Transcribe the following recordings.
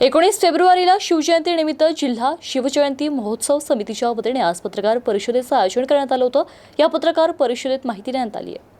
एकोणीस फेब्रुवारीला शिवजयंतीनिमित्त जिल्हा शिवजयंती महोत्सव समितीच्या वतीने आज पत्रकार परिषदेचं आयोजन करण्यात आलं होतं. या पत्रकार परिषदेत माहिती देण्यात आली आहे.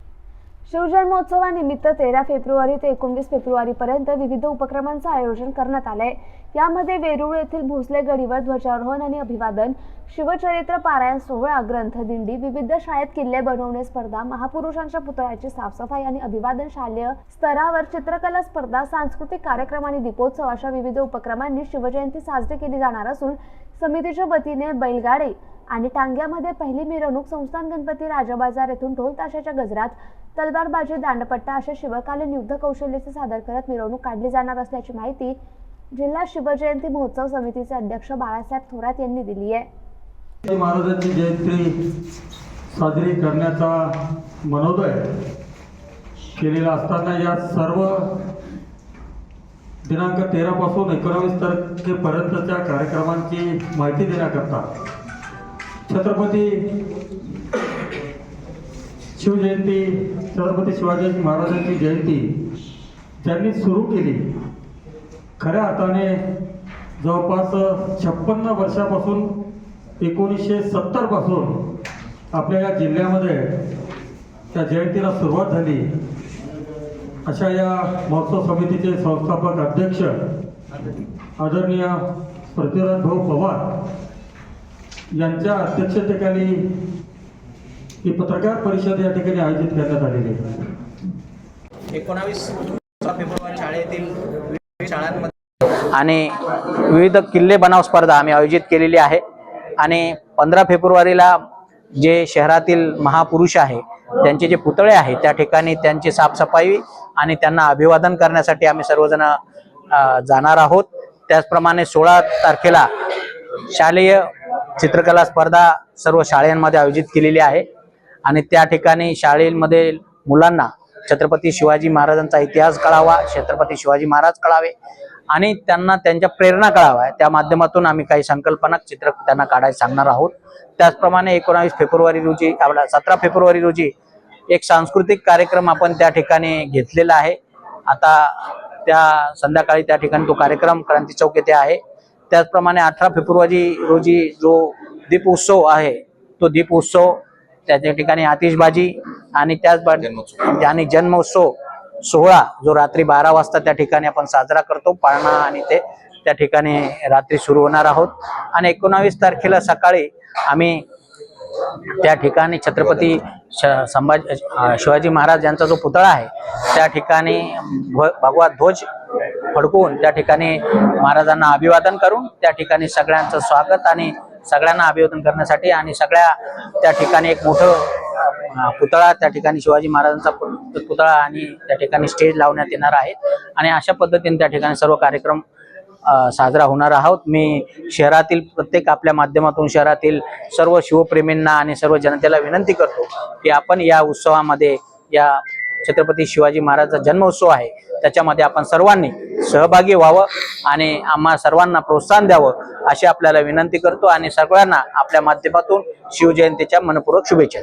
शिवजन्मोत्सवानिमित्त तेरा फेब्रुवारी ते एकोणवीस फेब्रुवारीपर्यंत विविध उपक्रमांचं आयोजन करण्यात आलं आहे यामध्ये वेरूळ येथील भोसले गडीवर ध्वजारोहण आणि अभिवादन शिवचरित्र पारायण सोहळा ग्रंथदिंडी विविध शाळेत किल्ले बनवणे स्पर्धा महापुरुषांच्या पुतळ्याची साफसफाई आणि अभिवादन शालेय स्तरावर चित्रकला स्पर्धा सांस्कृतिक कार्यक्रम आणि दीपोत्सव अशा विविध उपक्रमांनी शिवजयंती साजरी केली जाणार असून समितीच्या वतीने बैलगाडी आणि टांग्यामध्ये पहिली मिरवणूक संस्थान गणपती राजाबाजार येथून ढोल ताशाच्या गजरात तलवारबाजी दांडपट्टा अशा शिवकालीन युद्ध कौशल्याचे सादर करत मिरवणूक काढली जाणार असल्याची माहिती जिल्हा शिवजयंती महोत्सव समितीचे अध्यक्ष बाळासाहेब थोरात यांनी दिली आहे. महाराजांची जयंती साजरी करण्याचा मनोदय केलेला असताना या सर्व दिनांक तेरापासून एकोणावीस तारखेपर्यंतच्या कार्यक्रमांची माहिती देण्याकरता छत्रपती शिवजयंती छत्रपती शिवाजी महाराजांची जयंती त्यांनी सुरू केली खऱ्या अर्थाने जवळपास छप्पन्न वर्षापासून एकोणीसशे सत्तरपासून आपल्या या जिल्ह्यामध्ये त्या जयंतीला सुरुवात झाली. अशा या महोत्सव समितीचे संस्थापक अध्यक्ष आदरणीय पृथ्वीराज भाऊ पवार यांच्या अध्यक्षतेखाली ही पत्रकार परिषद या ठिकाणी आयोजित करण्यात आलेली आहे. एकोणावीस फेब्रुवारी शाळेतील विविध शाळांमध्ये आणि विविध किल्ले बनाव स्पर्धा आम्ही आयोजित केलेली आहे. आणि पंधरा फेब्रुवारीला जे शहरातील महापुरुष आहे त्यांचे जे पुतळे आहे त्या ठिकाणी त्यांची साफसफाई आणि त्यांना अभिवादन करण्यासाठी आम्ही सर्वजण जाणार आहोत. त्याचप्रमाणे सोळा तारखेला शालेय चित्रकला स्पर्धा सर्व शाळांमध्ये आयोजित केलेली आहे. आणि त्या ठिकाणी शाळेमध्ये मुलांना छत्रपती शिवाजी महाराजांचा इतिहास कळावा छत्रपती शिवाजी महाराज कळावे आणि त्यांना त्यांच्या प्रेरणा कळाव्या. त्या माध्यमातून आम्ही काही संकल्पना चित्र त्यांना काढायला सांगणार आहोत. त्याचप्रमाणे एकोणावीस फेब्रुवारी रोजी आपला सतरा फेब्रुवारी रोजी एक सांस्कृतिक कार्यक्रम आपण त्या ठिकाणी घेतलेला आहे. आता त्या संध्याकाळी त्या ठिकाणी तो कार्यक्रम क्रांती चौक येथे आहे. त्याचप्रमाणे अठरा फेब्रुवारी रोजी जो दीप उत्सव आहे तो दीप उत्सव त्याच्या ठिकाणी आतिषबाजी आणि त्याच आणि जन्मोत्सव सोहळा जो रात्री बारा वाजता त्या ठिकाणी आपण साजरा करतो पाळणा आणि ते त्या ठिकाणी रात्री सुरू होणार आहोत. आणि एकोणावीस तारखेला सकाळी आम्ही त्या ठिकाणी छत्रपती संभाजी शिवाजी महाराज यांचा जो पुतळा आहे त्या ठिकाणी भगवा ध्वज फडकवून त्या ठिकाणी महाराजांना अभिवादन करून त्या ठिकाणी सगळ्यांचं स्वागत आणि सगळ्यांना अभिवादन करण्यासाठी आणि सगळ्या त्या ठिकाणी एक मोठं पुतळा त्या ठिकाणी शिवाजी महाराजांचा पुतळा आणि त्या ठिकाणी स्टेज लावण्यात येणार आहे. आणि अशा पद्धतीने त्या ठिकाणी सर्व कार्यक्रम साजरा होणार आहोत. मी शहरातील प्रत्येक आपल्या माध्यमातून शहरातील सर्व शिवप्रेमींना आणि सर्व जनतेला विनंती करतो की आपण या उत्सवामध्ये या छत्रपती शिवाजी महाराजचा जन्मोत्सव आहे. त्याच्यामध्ये आपण सर्वांनी सहभागी व्हावं आणि आम्हा सर्वांना प्रोत्साहन द्यावं अशी आपल्याला विनंती करतो आणि सगळ्यांना आपल्या माध्यमातून शिवजयंतीच्या मनपूर्वक शुभेच्छा